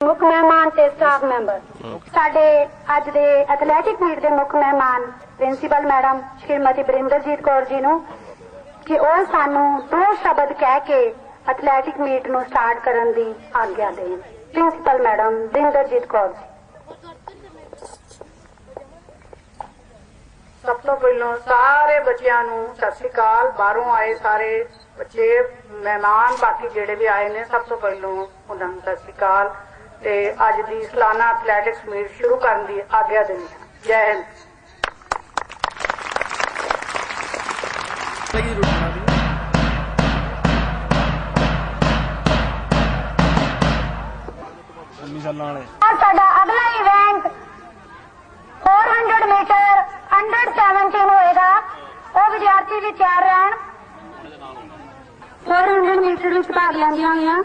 ਮੁੱਖ ਮਹਿਮਾਨ ਤੇ ਸਟਾਫ ਮੈਂਬਰ ਸਾਡੇ ਅੱਜ ਦੇ ਐਥਲੈਟਿਕ ਮੀਟ ਦੇ ਮੁੱਖ ਮਹਿਮਾਨ ਪ੍ਰਿੰਸੀਪਲ ਮੈਡਮ ਸ਼੍ਰੀਮਤੀ ਬਰਿੰਦਰਜੀਤ ਕੌਰ ਜੀ ਨੂੰ ਕਿ ਉਹ ਸਾਨੂੰ ਦੋ ਸ਼ਬਦ ਕਹਿ ਕੇ ਐਥਲੈਟਿਕ ਮੀਟ ਨੂੰ ਸਟਾਰਟ ਕਰਨ ਦੀ ਆਗਿਆ ਦੇਣ। ਪ੍ਰਿੰਸੀਪਲ ਮੈਡਮ ਬਰਿੰਦਰਜੀਤ ਕੌਰ ਜੀ। ਸਭ ਤੋਂ ਪਹਿਲਾਂ ਸਾਰੇ ਬੱਚਿਆਂ ਨੂੰ ਸਤਿ ਸ਼੍ਰੀ ਅਕਾਲ। ਬਾਹਰੋਂ ਆਏ ਸਾਰੇ ਬੱਚੇ ਮਹਿਮਾਨ ਬਾਕੀ ਜਿਹੜੇ ਵੀ ਆਏ ਨੇ ਸਭ ਤੋਂ ਪਹਿਲਾਂ ਉਹਨਾਂ ਨੂੰ ਸਤਿ ਸ਼੍ਰੀ ਅਕਾਲ। ਤੇ ਅੱਜ ਦੀ ਸਾਲਾਨਾ ਐਥਲੈਟਿਕਸ ਮੀਟ ਸ਼ੁਰੂ ਕਰਨ ਦੀ ਆਗਿਆ ਦਿੰਦੀ ਹਾਂ। ਜੈ ਹਿੰਦ। ਸਾਡਾ ਅਗਲਾ ਇਵੈਂਟ 400 ਮੀਟਰ ਅੰਡਰ 17 ਹੋਏਗਾ। ਉਹ ਵਿਦਿਆਰਥੀ ਵੀ ਤਿਆਰ ਰਹਿਣ। 400 ਮੀਟਰ ਵਿੱਚ ਭਾਗ ਲੈਂਦੀਆਂ ਹੋਈਆਂ।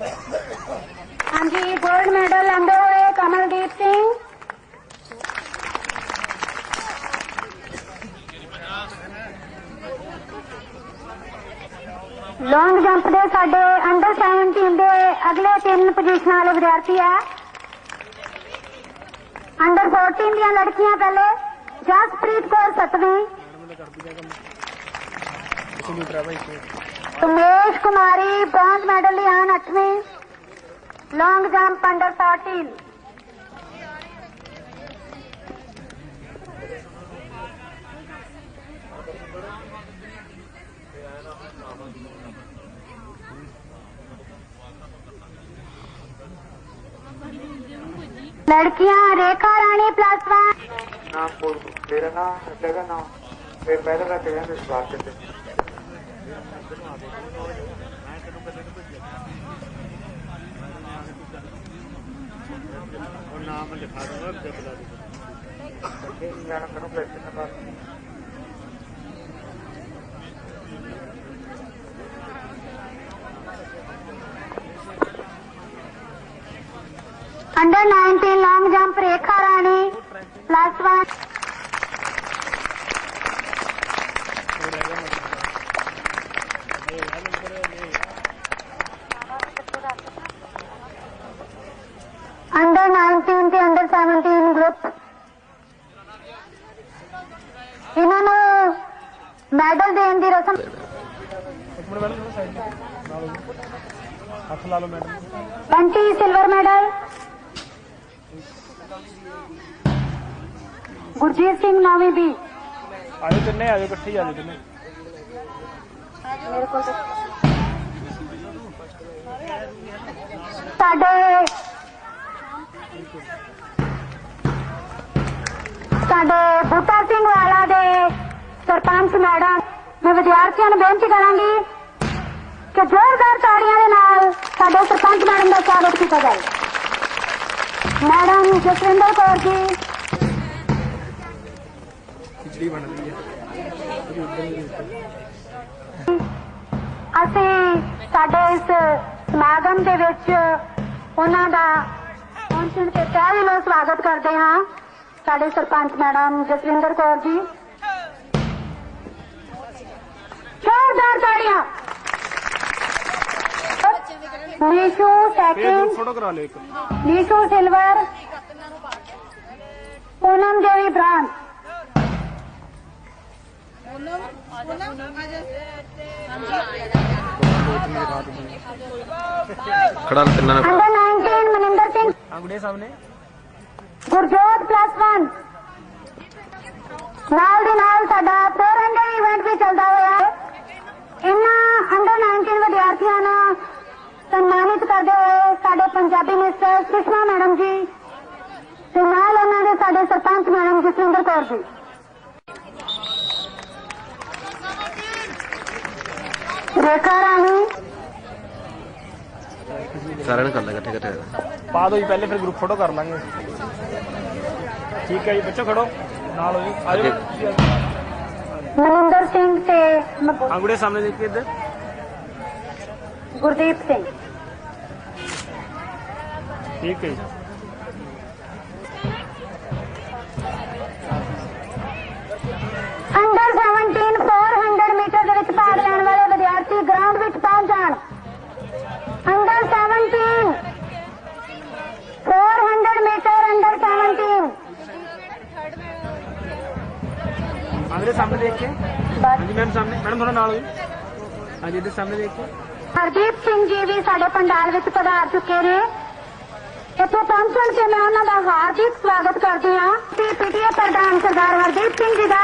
ਹਾਂਜੀ 골ਡ ਮੈਡਲ ਲੈਂਦੇ ਹੋਏ ਕਮਲਦੀਪ ਸਿੰਘ। ਲੌਂਗ ਜੰਪ ਦੇ ਸਾਡੇ ਅੰਡਰ 17 ਦੇ ਅਗਲੇ ਤਿੰਨ ਪੋਜੀਸ਼ਨਾਂ ਵਾਲੇ ਵਿਦਿਆਰਥੀ ਹੈ ਅੰਡਰ 14 ਦੀਆਂ ਲੜਕੀਆਂ ਪਹਿਲੇ, ਜਸਪ੍ਰੀਤ ਕੌਰ ਸਤਵੀਂ। सुमेश कुमारी ब्रॉन्ज मेडल लिए आन अठवीं लॉन्ग जंप अंडर फोर्टीन लड़कियां रेखा रानी प्लस वन नाम बोल मेरा नाम हर्षा का नाम फिर मैडम का तेरा विश्वास करते और नाम लिखा दूंगा बदला दूंगा करो पैसे का बात under 19 long jump Rekha Rani plus one under 19 ਤੇ under 17 ਗਰੁੱਪ ਇਹਨਾਂ ਨੂੰ ਮੈਡਲ ਦੇਣ ਦੀ ਰਸਮ ਹੱਥ ਲਾ ਲਓ madam Bunty silver medal Gurjeet Singh ਨੌਵੀਂ ਵੀ ਆਜੋ ਤਿੰਨੇ ਆਜੋ ਇਕੱਠੇ ਹੀ ਆਜੋ ਤਿੰਨੇ ਮੇਰੇ ਕੋਲ ਸਾਡੇ ਬੂਟਾ ਸਿੰਘ ਵਾਲਾ ਦੇ ਸਰਪੰਚ ਮੈਡਮ ਮੈਂ ਵਿਦਿਆਰਥੀਆਂ ਨੂੰ ਬੇਨਤੀ ਕਰਾਂਗੀ ਕਿ ਜ਼ੋਰਦਾਰ ਤਾੜੀਆਂ ਦੇ ਨਾਲ ਸਾਡੇ ਸਰਪੰਚ ਮੈਡਮ ਦਾ ਸਵਾਗਤ ਕੀਤਾ ਜਾਏ ਮੈਡਮ ਜਸਵਿੰਦਰ ਕੌਰ ਜੀ। ਖਿਚੜੀ ਬਣ ਰਹੀ ਹੈ। ਅਸੀਂ ਸਾਡੇ ਇਸ ਸਮਾਗਮ ਦੇ ਵਿੱਚ ਉਹਨਾਂ ਦਾ ਪਹੁੰਚਣ ਤੇ ਤਹਿ ਦਿਲੋਂ ਸਵਾਗਤ ਕਰਦੇ ਹਾਂ ਸਾਡੇ ਸਰਪੰਚ ਮੈਡਮ ਜਸਵਿੰਦਰ ਕੌਰ ਜੀ। ਜ਼ੋਰਦਾਰ ਤਾੜੀਆਂ। ਨੀਸ਼ੂ ਸੈਕਿੰਡ ਫੋਟੋ ਕਰਾ ਲਿਓ ਇੱਕ। ਨੀਸ਼ੂ ਸਿਲਵਰ ਪੂਨਮ ਦੇਵੀ ਬ੍ਰਾਂਜ਼ ਖੜਾ ਤਿੰਨਾਂ ਨੂੰ ਅੰਡਰ 19 ਮਨਿੰਦਰ ਸਿੰਘ ਆਂਗੜੇ ਸਾਹਮਣੇ ਗੁਰਜੋਤ ਪਲੱਸ 1 ਨਾਲ ਦੇ ਨਾਲ ਸਾਡਾ 400 ਇਵੈਂਟ ਵੀ ਚੱਲਦਾ ਹੋਇਆ ਇਹਨਾਂ ਅੰਡਰ 19 ਵਿਦਿਆਰਥੀਆਂ ਨੂੰ ਸਨਮਾਨਿਤ ਕਰਦੇ ਹੋਏ ਸਾਡੇ ਪੰਜਾਬੀ ਮਿਸਟਰ ਸੁਸ਼ਮਾ ਮੈਡਮ ਜੀ ਤੇ ਨਾਲ ਉਹਨਾਂ ਦੇ ਸਾਡੇ ਸਰਪੰਚ ਮੈਡਮ ਜਸਵਿੰਦਰ ਕੌਰ ਜੀ। ਰੇਖਾ ਰਾਣੀ ਸਾਰਿਆਂ ਨੂੰ ਕਰ ਲੈ ਇਕੱਠੇ ਇਕੱਠੇ ਪਾ ਦਿਓ ਜੀ ਪਹਿਲੇ ਫਿਰ ਗਰੁੱਪ ਫੋਟੋ ਕਰ ਲਾਂਗੇ। ਠੀਕ ਹੈ ਜੀ ਬੱਚੋ ਖੜੋ ਨਾਲ ਹੋ ਜੀ ਆ ਜਾਓ। ਮਨਿੰਦਰ ਸਿੰਘ ਤੇ ਅੰਗੂੜੇ ਸਾਹਮਣੇ ਦੇਖ ਕੇ ਇੱਧਰ। ਗੁਰਦੀਪ ਸਿੰਘ। ਠੀਕ ਹੈ ਜੀ। 17 400 ਮੀਟਰ ਦੇ ਵਿੱਚ ਭਾਗ ਲੈਣ ਵਾਲੇ ਵਿਦਿਆਰਥੀ ਗਰਾਊਂਡ ਵਿੱਚ ਪਹੁੰਚ ਜਾਣ। ਅੰਡਰ 17 ਹਰਦੀਪ ਸਿੰਘ ਜੀ ਵੀ ਸਾਡੇ ਪੰਡਾਲ ਵਿੱਚ ਪਧਾਰ ਚੁੱਕੇ ਨੇ ਇੱਥੇ ਪਹੁੰਚਣ ਤੇ ਮੈਂ ਉਹਨਾਂ ਦਾ ਹਾਰਦਿਕ ਸਵਾਗਤ ਕਰਦੀ ਹਾਂ ਤੇ ਪੀਟੀਏ ਪ੍ਰਧਾਨ ਸਰਦਾਰ ਹਰਦੀਪ ਸਿੰਘ ਜੀ ਦਾ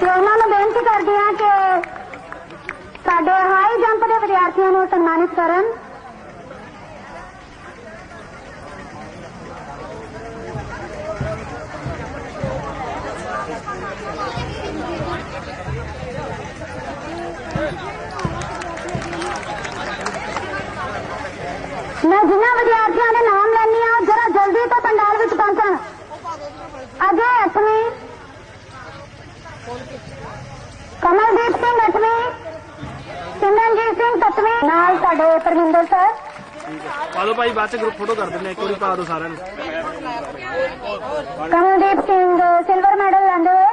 ਤੇ ਉਹਨਾਂ ਨੂੰ ਬੇਨਤੀ ਕਰਦੀ ਹਾਂ ਕਿ ਸਾਡੇ ਹਾਈ ਜੰਪ ਦੇ ਵਿਦਿਆਰਥੀਆਂ ਨੂੰ ਸਨਮਾਨਿਤ ਕਰਨ ਮੈਂ ਜਿਨ੍ਹਾਂ ਵਿਦਿਆਰਥੀਆਂ ਦੇ ਨਾਮ ਲੈਣੀ ਆ ਜਰਾ ਜਲਦੀ ਤੋਂ ਪੰਡਾਲ ਵਿੱਚ ਪਹੁੰਚਣ ਅਜੇ ਅਠਵੀਂ ਕਮਲਦੀਪ ਸਿੰਘ ਅੱਠਵੀਂ ਸਿਮਰਨਜੀਤ ਸਿੰਘ ਸੱਤਵੀਂ ਨਾਲ ਸਾਡੇ ਪਰਵਿੰਦਰ ਸਰ ਪਾ ਦਿਓ ਭਾਈ ਬਾਅਦ ਚ ਗਰੁੱਪ ਫੋਟੋ ਕਰ ਦਿੰਦੇ ਇੱਕ ਵਾਰੀ ਪਾ ਦਿਓ ਸਾਰਿਆਂ ਨੂੰ। ਕਮਲਦੀਪ ਸਿੰਘ ਸਿਲਵਰ ਮੈਡਲ ਲੈਂਦੇ ਹੋਏ।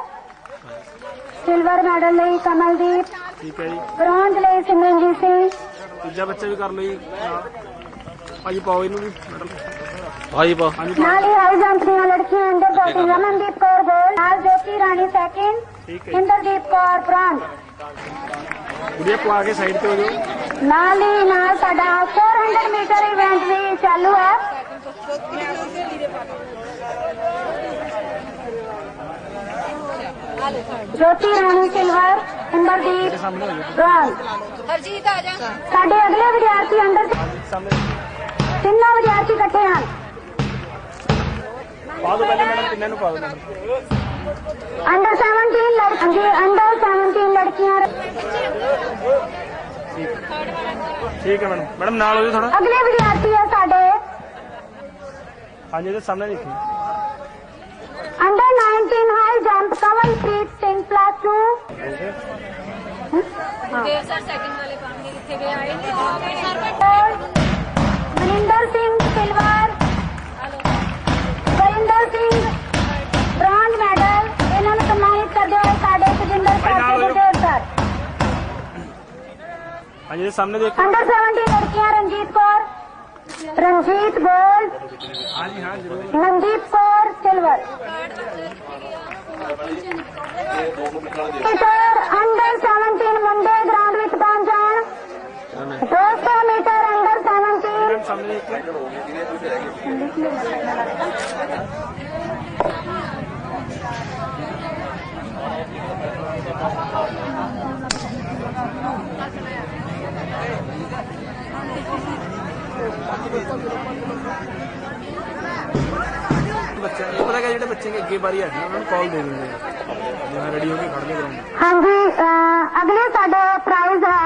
ਸਿਲਵਰ ਮੈਡਲ ਲਈ ਕਮਲਦੀਪ। ਠੀਕ ਹੈ ਜੀ। ਬ੍ਰੌਂਜ਼ ਲਈ ਸਿਮਰਨਜੀਤ ਸਿੰਘ। ਦੂਜਾ ਬੱਚਾ ਵੀ ਕਰ ਲਓ ਜੀ। ਨਾਲ। ਭਾਜੀ ਪਾਓ ਇਹਨੂੰ ਵੀ ਭਾਈ ਪਾ ਹਾਂਜੀ। ਨਾਲ ਹੀ ਹਾਈ ਜੰਪ ਦੀਆਂ ਲੜਕੀਆਂ 14 ਰਮਨਦੀਪ ਕੌਰ ਗੋਲ ਨਾਲ ਜੋਤੀ ਰਾਣੀ ਸੈਕਿੰਡ ਠੀਕ ਹੈ ਇੰਦਰਦੀਪ ਕੌਰ ਬ੍ਰੌਂਜ਼ ਗੁੜੀਆ ਪਵਾ ਕੇ ਸਾਈਡ ਤੇ ਹੋ ਜਾਓ। ਨਾਲ ਹੀ ਨਾਲ ਸਾਡਾ 400 ਮੀਟਰ ਇਵੈਂਟ ਵੀ ਚਾਲੂ ਹੈ। ਜੋਤੀ ਰਾਣੀ ਸਿਲਵਰ ਇੰਦਰਦੀਪ ਬ੍ਰੌਂਜ਼ ਹਰਜੀਤ ਆ ਜਾ। ਸਾਡੇ ਅਗਲੇ ਵਿਦਿਆਰਥੀ ਅੰਡਰ ਸਾਹਮਣੇ ਤਿੰਨਾਂ ਵਿਦਿਆਰਥੀ ਇਕੱਠੇ ਹਨ। ਪਾ ਦਿਓ ਪਹਿਲੇ ਮੈਡਮ ਤਿੰਨਾਂ ਨੂੰ ਪਾ ਦਿਓ ਮੈਡਮ ਅੰਡਰ 17 ਲੜਕੀ ਅੰਡਰ 17 ਲੜਕੀਆਂ ਠੀਕ ਹੈ ਮੈਡਮ ਮੈਡਮ ਨਾਲ ਹੋ ਜਾਓ ਥੋੜਾ ਅਗਲੇ ਵਿਦਿਆਰਥੀ ਹੈ ਸਾਡੇ ਹਾਂਜੀ ਇਹਦੇ ਸਾਹਮਣੇ ਦੇਖੀ under 19 high jump Kamalpreet Singh plus 2 Dev sir second ਵਾਲੇ ਪਾਣਗੇ ਕਿੱਥੇ ਗਏ ਆਏ ਨਹੀਂ ਸਰ ਮਨਿੰਦਰ ਸਿੰਘ ਸਿਲਵਰ ਹਾਂਜੀ ਇਹਦੇ ਸਾਹਮਣੇ ਦੇਖੋ ਅੰਡਰ 17 ਲੜਕੀਆਂ ਰਣਜੀਤ ਕੌਰ ਰਣਜੀਤ ਗੋਲਡ ਹਾਂਜੀ ਹਾਂ ਜ਼ਰੂਰ Mandeep Kaur silver meter under 17 ਮੁੰਡੇ ਗਰਾਊਂਡ ਵਿੱਚ ਪਹੁੰਚ ਜਾਣ 200 ਮੀਟਰ ਅੰਡਰ 17 ਮੈਡਮ ਸਾਹਮਣੇ ਦੇਖ ਕੇ ਬੱਚਾ ਇਹ ਪਤਾ ਕਿ ਜਿਹੜੇ ਬੱਚੇ ਦੇ ਅੱਗੇ ਵਾਰੀ ਆ ਉਹਨਾਂ ਨੂੰ ਕਾਲ ਦੇ ਦਿੰਦੇ ਆ। ਜਿਵੇਂ ਰੈਡੀ ਹੋ ਕੇ ਖੜਦੇ ਗਰਾਉਂਡ ਹਾਂਜੀ ਅਗਲੇ ਸਾਡਾ ਪ੍ਰਾਈਜ਼ ਹੈ।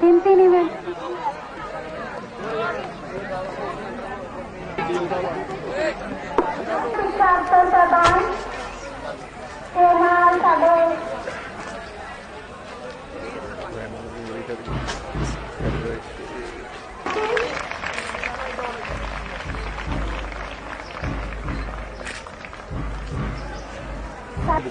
ਤਿੰਨ ਤਿੰਨ ਇਵੈਂਟ ਸਰਦਾਰ ਸਰਦਾਰ ਤੇ ਨਾਲ ਸਾਡੇ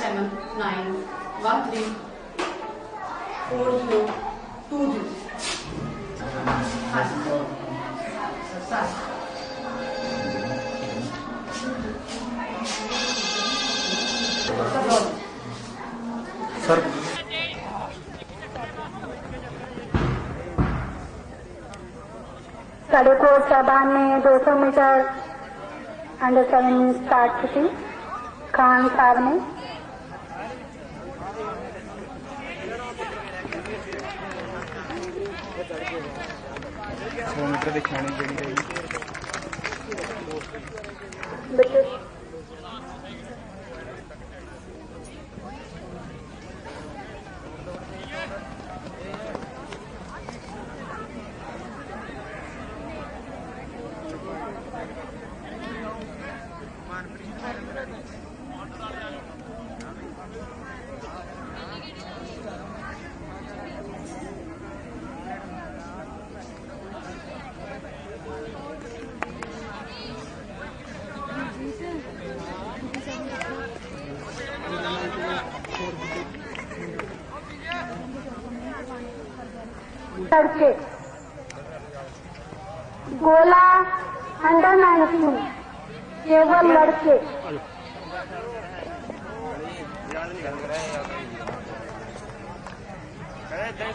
seven nine one three four zero two zero. Sir ਸਾਡੇ ਕੋਚ ਸਾਹਿਬਾਨ ਨੇ 200 ਮੀਟਰ ਅੰਡਰ 7 ਸਟਾਰਟ ਕੀਤੀ ਖਾਨ ਸਾਹਿਬ ਨੇ ਸੌ ਮੀਟਰ ਦੀ ਜਿਹੜੀ ਹੈ ਬੱਚੇ लड़के गोला अंडर नाइनटीन केवल लड़के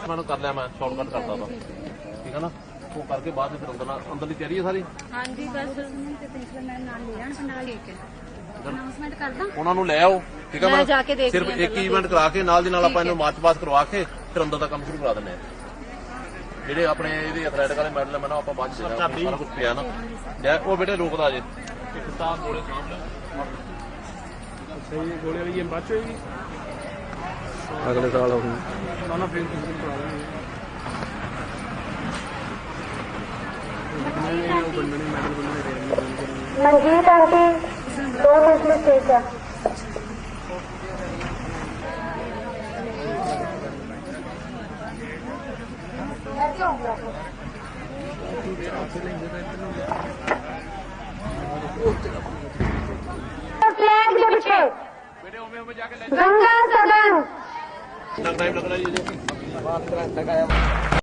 ਮੈਨੂੰ ਕਰ ਲਿਆ ਮੈਂ ਸ਼ਾਰਟਕਟ ਕਰਦਾ ਤਾਂ ਠੀਕ ਹੈ ਨਾ ਉਹ ਕਰਕੇ ਬਾਅਦ ਵਿੱਚ ਫਿਰ ਅੰਦਰ ਨਾਲ- ਅੰਦਰਲੀ ਤਿਆਰੀ ਹੈ ਸਾਰੀ ਹਾਂਜੀ ਬਸ ਤੇ ਪ੍ਰਿੰਸੀਪਲ ਮੈਮ ਨਾਲ ਲੈ ਜਾਣ ਪੰਡਾਲ ਲੈ ਕੇ ਅਨਾਉਂਸਮੈਂਟ ਕਰਦਾ ਉਹਨਾਂ ਨੂੰ ਲੈ ਆਓ ਠੀਕ ਹੈ ਮੈਂ ਮੈਂ ਜਾ ਕੇ ਦੇਖਦੀ ਸਿਰਫ ਹਾਂ ਇੱਕ ਪਹਿਲਾਂ ਇਵੈਂਟ ਕਰਾ ਕੇ ਨਾਲ ਦੀ ਨਾਲ ਆਪਾਂ ਇਹਨੂੰ ਮਾਰਚ ਪਾਸ ਕਰਵਾ ਕੇ ਫਿਰ ਅੰਦਰ ਦਾ ਕੰਮ ਸ਼ੁਰੂ ਕਰਾ ਦਿੰਦੇ ਆ ਜਿਹੜੇ ਆਪਣੇ ਇਹਦੇ ਐਥਲੈਟਿਕ ਵਾਲੇ ਮੈਡਲ ਮੈਂ ਨਾ ਆਪਾਂ ਬਾਅਦ ਚ ਦੇ ਸਾਰਾ ਕੁਝ ਪਿਆ ਨਾ। ਲੈ ਉਹ ਬੇਟੇ ਰੋਕਦਾ ਜੇ। ਇੱਕ ਤਾਂ ਗੋਲੇ ਸਾਹਮਣੇ ਅੱਛਾ ਜੀ ਗੋਲੇ ਵਾਲੀ ਗੇਮ ਬਾਅਦ ਚ ਹੋਏਗੀ। ਅਗਲੇ ਸਾਲ ਹੋਊਗੀ ਨਾ ਨਾ ਫਿਰ ਤੁਸੀਂ ਕਰਾ ਦਾਂਗੇ ਮੈਂ ਉਹ ਬੰਦਣੇ ਮੈਡਲ ਬੰਦਣੇ ਦੇ ਦਿੰਦੇ ਫਲੈਗ ਦੇ ਪਿੱਛੇ ਬੇਟੇ ਉਵੇਂ ਉਵੇਂ ਜਾ ਕੇ ਲੈ ਗੰਗਾ ਸਦਨ। ਟਾਈਮ ਲੱਗਣਾ ਜੀ ਬਾਤ ਕਰਾਂ ਤੱਕ ਆਇਆ